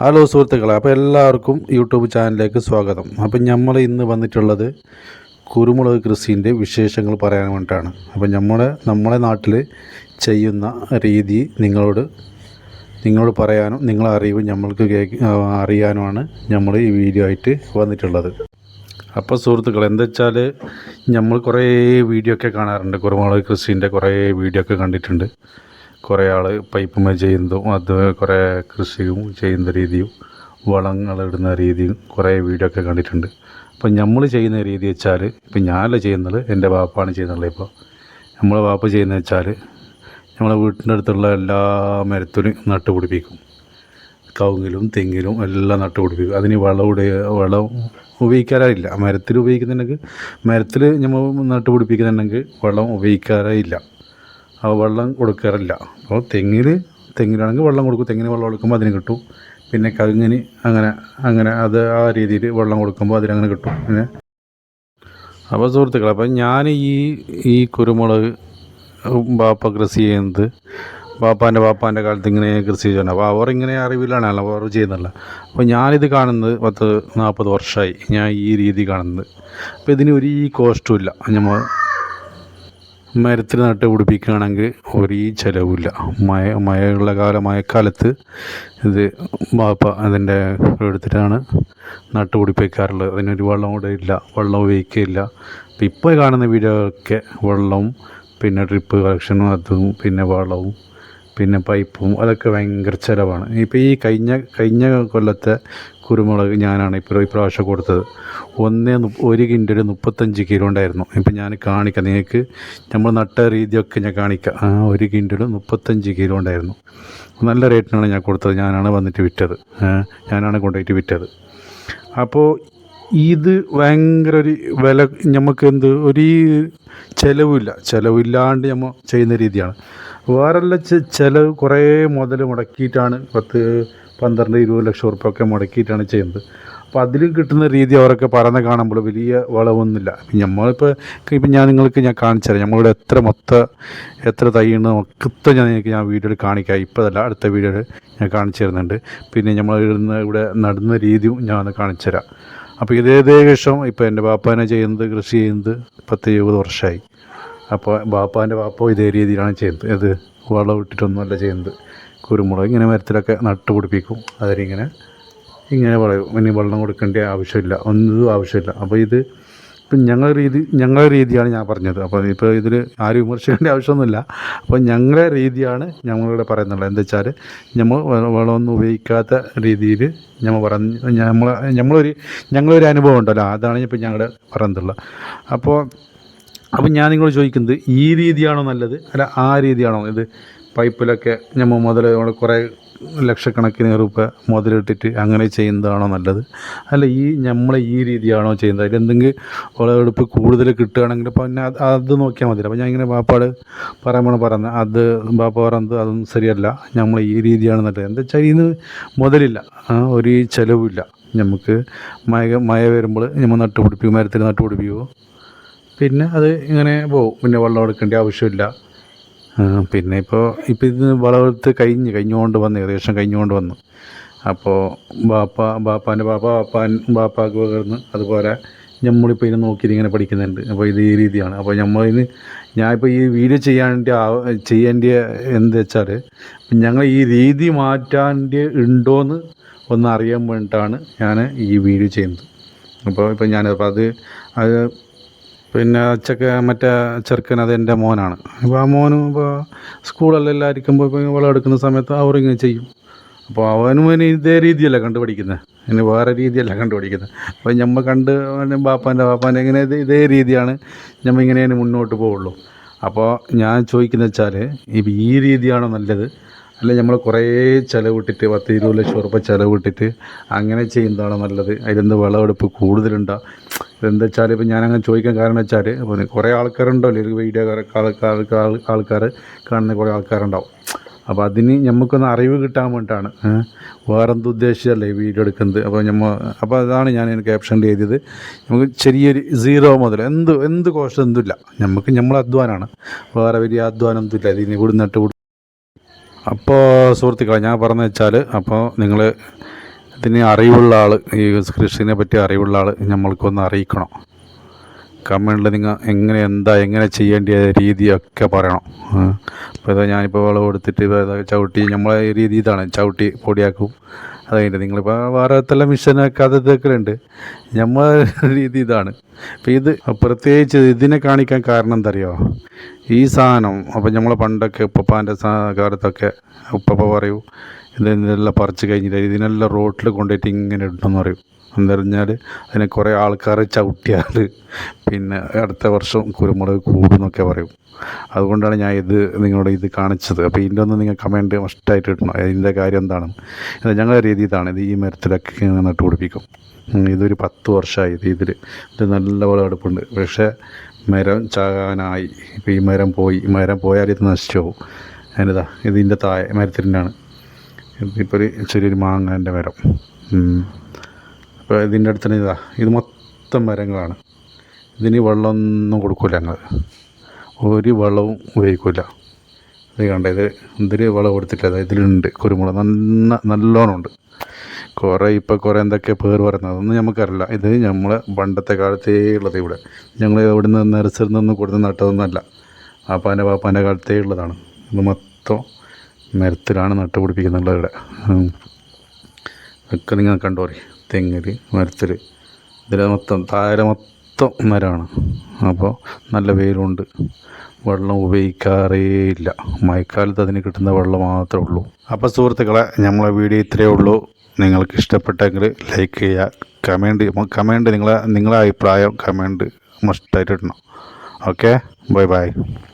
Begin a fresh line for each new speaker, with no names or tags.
Hello സുഹൃത്തുക്കളെ അപ്പോൾ എല്ലാവർക്കും യൂട്യൂബ് ചാനലിലേക്ക് സ്വാഗതം. അപ്പം നമ്മൾ ഇന്ന് വന്നിട്ടുള്ളത് കുരുമുളക് കൃഷിന്റെ വിശേഷങ്ങൾ പറയാൻ വേണ്ടിയിട്ടാണ്. അപ്പം നമ്മുടെ നമ്മളെ നാട്ടിൽ ചെയ്യുന്ന രീതി നിങ്ങളോട് നിങ്ങളോട് പറയാനും നിങ്ങളെ അറിവ് നമ്മൾക്ക് കേക്ക് അറിയാനുമാണ് നമ്മൾ ഈ വീഡിയോ ആയിട്ട് വന്നിട്ടുള്ളത്. അപ്പോൾ സുഹൃത്തുക്കൾ എന്താ വെച്ചാൽ നമ്മൾ കുറേ വീഡിയോ ഒക്കെ കാണാറുണ്ട്. കുരുമുളക് കൃഷീന്റെ കുറേ വീഡിയോ ഒക്കെ കണ്ടിട്ടുണ്ട്. കുറേ ആൾ പൈപ്പുമേ ചെയ്യുന്നതും അത് കുറേ കൃഷിയും ചെയ്യുന്ന രീതിയും വളങ്ങളിടുന്ന രീതിയും കുറേ വീഡിയോ ഒക്കെ കണ്ടിട്ടുണ്ട്. അപ്പം നമ്മൾ ചെയ്യുന്ന രീതി വെച്ചാൽ ഇപ്പം ഞാനല്ല ചെയ്യുന്നത് എന്റെ വാപ്പാണ് ചെയ്യുന്നുള്ളത് ഇപ്പോൾ. നമ്മളെ വാപ്പ ചെയ്യുന്നത് വെച്ചാൽ നമ്മളെ വീട്ടിന്റെ അടുത്തുള്ള എല്ലാ മരത്തിലും നട്ടുപിടിപ്പിക്കും കവുങ്ങിലും തെങ്ങിലും എല്ലാം നട്ടുപിടിപ്പിക്കും അതിന് വളം ഇടുക വളം ഉപയോഗിക്കാറില്ല. മരത്തിൽ ഉപയോഗിക്കുന്നുണ്ടെങ്കിൽ മരത്തിൽ നമ്മൾ നട്ടുപിടിപ്പിക്കുന്നുണ്ടെങ്കിൽ വളം ഉപയോഗിക്കാറില്ല ആ വെള്ളം കൊടുക്കാറില്ല. അപ്പോൾ തെങ്ങിൽ തെങ്ങിലാണെങ്കിൽ വെള്ളം കൊടുക്കും. തെങ്ങിന് വെള്ളം കൊടുക്കുമ്പോൾ അതിന് കിട്ടും. പിന്നെ കവിങ്ങിന് അങ്ങനെ അങ്ങനെ അത് ആ രീതിയിൽ വെള്ളം കൊടുക്കുമ്പോൾ അതിനങ്ങനെ കിട്ടും. പിന്നെ അപ്പോൾ സുഹൃത്തുക്കളെ അപ്പം ഞാൻ ഈ ഈ കുരുമുളക് ബാപ്പ കൃഷി ചെയ്യുന്നത് ബാപ്പാന്റെ ബാപ്പാന്റെ കാലത്ത് ഇങ്ങനെ കൃഷി ചെയ്യുന്നത് അപ്പോൾ അവർ ഇങ്ങനെ അറിവിലാണല്ലോ അവർ ചെയ്യുന്നില്ല അപ്പോൾ ഞാനിത് കാണുന്നത് പത്ത് നാൽപ്പത് വർഷമായി ഞാൻ ഈ രീതി കാണുന്നത്. അപ്പോൾ ഇതിന് ഒരു കോസ്റ്റും ഇല്ല. നമ്മൾ മരത്തിൽ നട്ട് പിടിപ്പിക്കുകയാണെങ്കിൽ ഒരു ചിലവില്ല മഴ മഴയുള്ള കാലം മഴക്കാലത്ത് ഇത് വാപ്പ അതിന്റെ എടുത്തിട്ടാണ് നട്ട് പിടിപ്പിക്കാറുള്ളത്. അതിനൊരു വെള്ളം കൂടെ ഇല്ല വെള്ളം ഉപയോഗിക്കുകയില്ല. ഇപ്പോൾ കാണുന്ന വീഡിയോ ഒക്കെ വെള്ളവും പിന്നെ ഡ്രിപ്പ് കളക്ഷനും അതും പിന്നെ വളവും പിന്നെ പൈപ്പും അതൊക്കെ ഭയങ്കര ചിലവാണ്. ഇപ്പോൾ ഈ കഴിഞ്ഞ കഴിഞ്ഞ കൊല്ലത്തെ കുരുമുളക് ഞാനാണ് ഇപ്പോൾ ഇപ്രാവശ്യം കൊടുത്തത്. ഒന്നേ ഒരു കിൻഡൽ മുപ്പത്തഞ്ച് കിലോ ഉണ്ടായിരുന്നു. ഇപ്പം ഞാൻ കാണിക്കാം. നിങ്ങൾക്ക് നമ്മൾ നട്ട രീതിയൊക്കെ ഞാൻ കാണിക്കാം. ആ ഒരു കിൻഡൽ മുപ്പത്തഞ്ച് കിലോ ഉണ്ടായിരുന്നു. നല്ല റേറ്റിനാണ് ഞാൻ കൊടുത്തത്. ഞാനാണ് വന്നിട്ട് വിറ്റത്. ഞാനാണ് കൊണ്ടുപോയിട്ട് വിറ്റത്. അപ്പോൾ ഇത് ഭയങ്കര ഒരു വില നമുക്ക് എന്ത് ഒരു ചിലവില്ല ചിലവില്ലാണ്ട് നമ്മൾ ചെയ്യുന്ന രീതിയാണ്. വേറെല്ല ചിലവ് കുറേ മുതൽ മുടക്കിയിട്ടാണ്. പത്ത് പന്ത്രണ്ട് ഇരുപത് ലക്ഷം ഉറുപ്പൊക്കെ മുടക്കിയിട്ടാണ് ചെയ്യുന്നത്. അപ്പോൾ അതിലും കിട്ടുന്ന രീതി അവരൊക്കെ പറയുന്നത് കാണുമ്പോൾ വലിയ വളവൊന്നുമില്ല. നമ്മളിപ്പോൾ ഇപ്പം ഞാൻ നിങ്ങൾക്ക് ഞാൻ കാണിച്ചു തരാം നമ്മളിവിടെ എത്ര മൊത്ത എത്ര തൈയുണ്ട് മൊത്തം ഞാൻ നിങ്ങൾക്ക് ഞാൻ വീഡിയോയിൽ കാണിക്കാം. ഇപ്പോഴല്ല അടുത്ത വീഡിയോയിൽ ഞാൻ കാണിച്ചു തരുന്നുണ്ട്. പിന്നെ നമ്മൾ ഇടുന്ന ഇവിടെ നടുന്ന രീതിയും ഞാൻ ഒന്ന് കാണിച്ചു തരാം അപ്പോൾ ഇതേ ഏകദേശം ഇപ്പോൾ എന്റെ ബാപ്പാനെ ചെയ്യുന്നത് കൃഷി ചെയ്യുന്നത് പത്ത് എഴുപത് വർഷമായി അപ്പോൾ ബാപ്പാന്റെ ബാപ്പ ഇതേ രീതിയിലാണ് ചെയ്യുന്നത്. ഇത് വളം ഇട്ടിട്ടൊന്നുമല്ല ചെയ്യുന്നത്. കുരുമുളക് ഇങ്ങനെ മരത്തിലൊക്കെ നട്ട് പിടിപ്പിക്കും. അതിലിങ്ങനെ ഇങ്ങനെ വളരും. ഇനി വെള്ളം കൊടുക്കേണ്ട ആവശ്യമില്ല. ഒന്നും ആവശ്യമില്ല. അപ്പോൾ ഇത് ഇപ്പം ഞങ്ങളുടെ രീതി ഞങ്ങളുടെ രീതിയാണ് ഞാൻ പറഞ്ഞത്. അപ്പോൾ ഇപ്പോൾ ഇതിൽ ആരും വിമർശിക്കേണ്ട ആവശ്യമൊന്നുമില്ല. അപ്പോൾ ഞങ്ങളുടെ രീതിയാണ് ഞങ്ങളിവിടെ പറയുന്നുള്ളത് എന്താ വെച്ചാൽ നമ്മൾ വെള്ളമൊന്നും ഉപയോഗിക്കാത്ത രീതിയിൽ നമ്മൾ പറഞ്ഞ് നമ്മൾ നമ്മളൊരു ഞങ്ങളൊരു അനുഭവം ഉണ്ടല്ലോ. അതാണ് ഇപ്പം ഞങ്ങളുടെ പറയുന്നുള്ളത് അപ്പോൾ അപ്പം ഞാൻ നിങ്ങളോട് ചോദിക്കുന്നത് ഈ രീതിയാണോ നല്ലത്? അല്ല ആ രീതിയാണോ? ഇത് പൈപ്പിലൊക്കെ നമ്മൾ മുതൽ കുറേ ലക്ഷക്കണക്കിന് രൂപ മുതലിട്ടിട്ട് അങ്ങനെ ചെയ്യുന്നതാണോ നല്ലത്? അല്ല ഈ നമ്മളെ ഈ രീതിയാണോ ചെയ്യുന്നത്? അതിൽ എന്തെങ്കിലും വിളവെടുപ്പ് കൂടുതൽ കിട്ടുകയാണെങ്കിൽ അപ്പോൾ പിന്നെ അത് നോക്കിയാൽ മതി അപ്പോൾ ഞാൻ ഇങ്ങനെ ബാപ്പാട് പറയുമ്പോൾ പറഞ്ഞത് അത് ബാപ്പ പറയുന്നത് അതൊന്നും ശരിയല്ല. നമ്മൾ ഈ രീതിയാണ് നല്ലത്. എന്താ വെച്ചാൽ ഇന്ന് മുതലില്ല. ഒരു ചിലവില്ല നമുക്ക് മഴ മഴ വരുമ്പോൾ നമ്മൾ നട്ടുപിടിപ്പിക്കും മരത്തിൽ നട്ടുപിടിപ്പിക്കുമോ പിന്നെ അത് ഇങ്ങനെ പോകും പിന്നെ വെള്ളം എടുക്കേണ്ട ആവശ്യമില്ല. പിന്നെ ഇപ്പോൾ ഇപ്പോൾ ഇത് വളർത്ത് കഴിഞ്ഞ് കഴിഞ്ഞുകൊണ്ട് വന്നു ഏകദേശം കഴിഞ്ഞുകൊണ്ട് വന്നു. അപ്പോൾ ബാപ്പ ബാപ്പാന്റെ ബാപ്പ ബാപ്പാൻ ബാപ്പാക്ക് പകർന്ന് അതുപോലെ നമ്മളിപ്പോൾ ഇതിനെ നോക്കി ഇങ്ങനെ പഠിക്കുന്നുണ്ട്. അപ്പോൾ ഇത് ഈ രീതിയാണ്. അപ്പോൾ നമ്മളിന് ഞാനിപ്പോൾ ഈ വീഡിയോ ചെയ്യാണ്ട് ചെയ്യേണ്ട എന്ത് വെച്ചാൽ ഞങ്ങൾ ഈ രീതി മാറ്റാണ്ട് ഉണ്ടോയെന്ന് ഒന്ന് അറിയാൻ വേണ്ടിയിട്ടാണ് ഞാൻ ഈ വീഡിയോ ചെയ്യുന്നത്. അപ്പോൾ ഇപ്പോൾ ഞാൻ അപ്പോൾ അത് അത് പിന്നെ ചെക്ക മറ്റേ ചെറുക്കൻ അത് എന്റെ മോനാണ്. അപ്പോൾ ആ മോനും ഇപ്പോൾ സ്കൂളെല്ലാം ഇരിക്കുമ്പോൾ ഇപ്പോൾ വളം എടുക്കുന്ന സമയത്ത് അവരിങ്ങനെ ചെയ്യും. അപ്പോൾ അവനും ഇനി ഇതേ രീതിയല്ല കണ്ടുപഠിക്കുന്നത് ഇനി വേറെ രീതിയല്ല കണ്ടുപഠിക്കുന്നത് അപ്പോൾ നമ്മൾ കണ്ട് ബാപ്പാന്റെ ബാപ്പാന്റെ ഇങ്ങനെ ഇത് രീതിയാണ് നമ്മൾ ഇങ്ങനെ മുന്നോട്ട് പോവുള്ളൂ. അപ്പോൾ ഞാൻ ചോദിക്കുന്നത് വെച്ചാൽ ഇപ്പം ഈ രീതിയാണോ നല്ലത്? അല്ലെ നമ്മൾ കുറേ ചിലവിട്ടിട്ട് പത്ത് ഇരുപത് ലക്ഷം ഉറപ്പ് ചിലവിട്ടിട്ട് അങ്ങനെ ചെയ്യുന്നതാണോ നല്ലത്? അതിലെന്ത് വിളവെടുപ്പ് കൂടുതലുണ്ടോ? ഇതെന്താ വെച്ചാൽ ഇപ്പം ഞാനങ്ങനെ ചോദിക്കാൻ കാരണം വെച്ചാൽ അപ്പോൾ കുറേ ആൾക്കാരുണ്ടല്ലോ ഈ വീഡിയോ ആൾക്കാർ ആൾക്കാർ കാണുന്ന കുറേ ആൾക്കാരുണ്ടാവും. അപ്പോൾ അതിന് നമുക്കൊന്ന് അറിവ് കിട്ടാൻ വേണ്ടിയിട്ടാണ്. വേറെന്ത് ഉദ്ദേശിച്ചല്ലേ വീഡിയോ എടുക്കുന്നത്? അപ്പോൾ നമ്മൾ അപ്പോൾ അതാണ് ഞാൻ ക്യാപ്ഷനിൽ എഴുതിയത്. നമുക്ക് ചെറിയൊരു സീറോ മുതൽ എന്ത് എന്ത് കോസ്റ്റ് എന്തില്ല നമുക്ക് നമ്മൾ അധ്വാനമാണ് വേറെ വലിയ അധ്വാനം ഒന്നുമില്ല ഇതിന് കൂടുന്നിട്ട് നട്ട് അപ്പോൾ സുഹൃത്തുക്കളെ ഞാൻ പറഞ്ഞു വെച്ചാൽ അപ്പോൾ നിങ്ങൾ ഇതിന് അറിവുള്ള ആൾ ഈ കൃഷിനെ പറ്റി അറിവുള്ള ആൾ നമ്മൾക്കൊന്ന് അറിയിക്കണം. കമന്റിൽ നിങ്ങൾ എങ്ങനെ എന്താ എങ്ങനെ ചെയ്യേണ്ട രീതിയൊക്കെ പറയണം. അപ്പോൾ ഇതാ ഞാനിപ്പോൾ വിളവ് കൊടുത്തിട്ട് ചവിട്ടി നമ്മളെ രീതി ഇതാണ് ചവിട്ടി പൊടിയാക്കും. അത് കഴിഞ്ഞിട്ട് നിങ്ങളിപ്പോൾ എത്ര മിഷനൊക്കെ അത് ഇതൊക്കെ ഉണ്ട് നമ്മളെ രീതി ഇതാണ്. അപ്പോൾ ഇത് പ്രത്യേകിച്ച് ഇതിനെ കാണിക്കാൻ കാരണം എന്താ അറിയോ ഈ സാധനം അപ്പോൾ നമ്മൾ പണ്ടൊക്കെ ഉപ്പപ്പാന്റെ കാലത്തൊക്കെ ഉപ്പപ്പ പറയൂ ഇതെല്ലാം പറിച്ചു കഴിഞ്ഞിട്ട് ഇതിനെല്ലാം റോട്ടിൽ കൊണ്ടുപോയിട്ട് ഇങ്ങനെ ഇടണമെന്ന് പറയും. എന്തറിഞ്ഞാൽ അതിനെ കുറേ ആൾക്കാരെ ചവിട്ടിയാൽ പിന്നെ അടുത്ത വർഷം കുരുമുളക് കൂടുന്നൊക്കെ പറയും. അതുകൊണ്ടാണ് ഞാൻ ഇത് നിങ്ങളുടെ ഇത് കാണിച്ചത്. അപ്പോൾ ഇതിന്റെ ഒന്ന് നിങ്ങൾ കമന്റ് മസ്റ്റായിട്ട് ഇടണം. ഇതിന്റെ കാര്യം എന്താണ്? ഞങ്ങളുടെ രീതി ഇതാണ്. ഇത് ഈ മരത്തിലൊക്കെ നട്ട് പിടിപ്പിക്കും. ഇതൊരു പത്ത് വർഷമായി ഇത് ഇതിൽ ഇത് നല്ല വിളവെടുപ്പുണ്ട് പക്ഷേ മരം ചാകാനായി. ഇപ്പോൾ ഈ മരം പോയി. മരം പോയാൽ ഇത് നശിച്ചു പോകും. അതിനിതാ ഇതിന്റെ താഴെ മരത്തിന്റെയാണ് ഇപ്പോൾ ഒരു ചെറിയൊരു മാങ്ങേന്റെ മരം. അപ്പോൾ ഇതിന്റെ അടുത്ത് തന്നെ ഇതാ. ഇത് മൊത്തം മരങ്ങളാണ്. ഇതിന് വെള്ളമൊന്നും കൊടുക്കില്ല ഞങ്ങൾ ഒരു വെള്ളവും ഉപയോഗിക്കില്ല ഇത് കണ്ട? ഇത് ഇതിന് വളം കൊടുത്തിട്ടില്ല. അതായത് ഇതിലുണ്ട് കുരുമുളക്. നല്ല നല്ലോണം ഉണ്ട് കുറേ ഇപ്പോൾ കുറേ എന്തൊക്കെ പേർ പറയുന്നത് അതൊന്നും നമുക്കറിയില്ല ഇത് നമ്മൾ പണ്ടത്തെ കാലത്തേ ഉള്ളത് ഇവിടെ. ഞങ്ങൾ ഇവിടുന്ന് നഴ്സറിൽ നിന്ന് കൊടുത്ത് നട്ടതൊന്നുമല്ല. ആപ്പാന്റെ പാപ്പാന്റെ കാലത്തേ ഉള്ളതാണ്. ഇത് മൊത്തം മരത്തിലാണ് നട്ടുപിടിപ്പിക്കുന്നുള്ളത് ഇവിടെ. ഒക്കെ നിങ്ങൾ കണ്ടോറി തെങ്ങിൽ മരത്തിൽ ഇതിൽ മൊത്തം താഴെ മൊത്തം മരമാണ്. അപ്പോൾ നല്ല വെയിലുണ്ട്. വെള്ളം ഉപയോഗിക്കാറേ ഇല്ല. മഴക്കാലത്ത് അതിന് കിട്ടുന്ന വെള്ളം മാത്രമേ ഉള്ളൂ. അപ്പോൾ സുഹൃത്തുക്കളെ നമ്മളെ വീഡിയോ ഇത്രയേ ഉള്ളൂ. നിങ്ങൾക്ക് ഇഷ്ടപ്പെട്ടെങ്കിൽ ലൈക്ക് ചെയ്യുക. കമന്റ് കമന്റ് നിങ്ങളെ നിങ്ങളെ അഭിപ്രായം കമന്റ് മസ്റ്റായിട്ട് ഇടണം. ഓക്കെ? Bye bye.